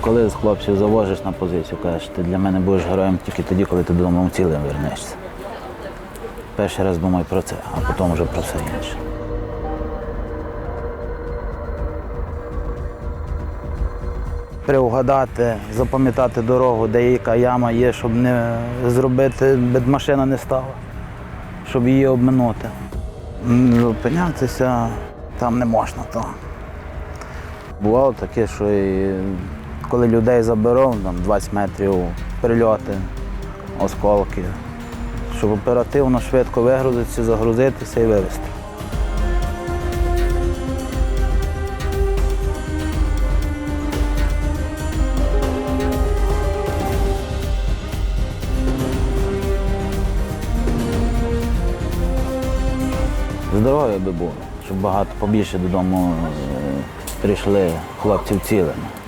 Коли з хлопців завозиш на позицію, кажеш, ти для мене будеш героєм тільки тоді, коли ти додому цілим вернешся. Перший раз думай про це, а потім вже про все інше. Приугадати, запам'ятати дорогу, де яка яма є, щоб не зробити, щоб машина не стала, щоб її обминути. Зупинятися там не можна. То. Бувало таке, що і коли людей заберу, там 20 метрів прильоти, осколки, щоб оперативно, швидко вигрузитися, загрузитися і вивезти. Здоров'я би було, щоб багато побільше додому е, прийшли хлопців цілими.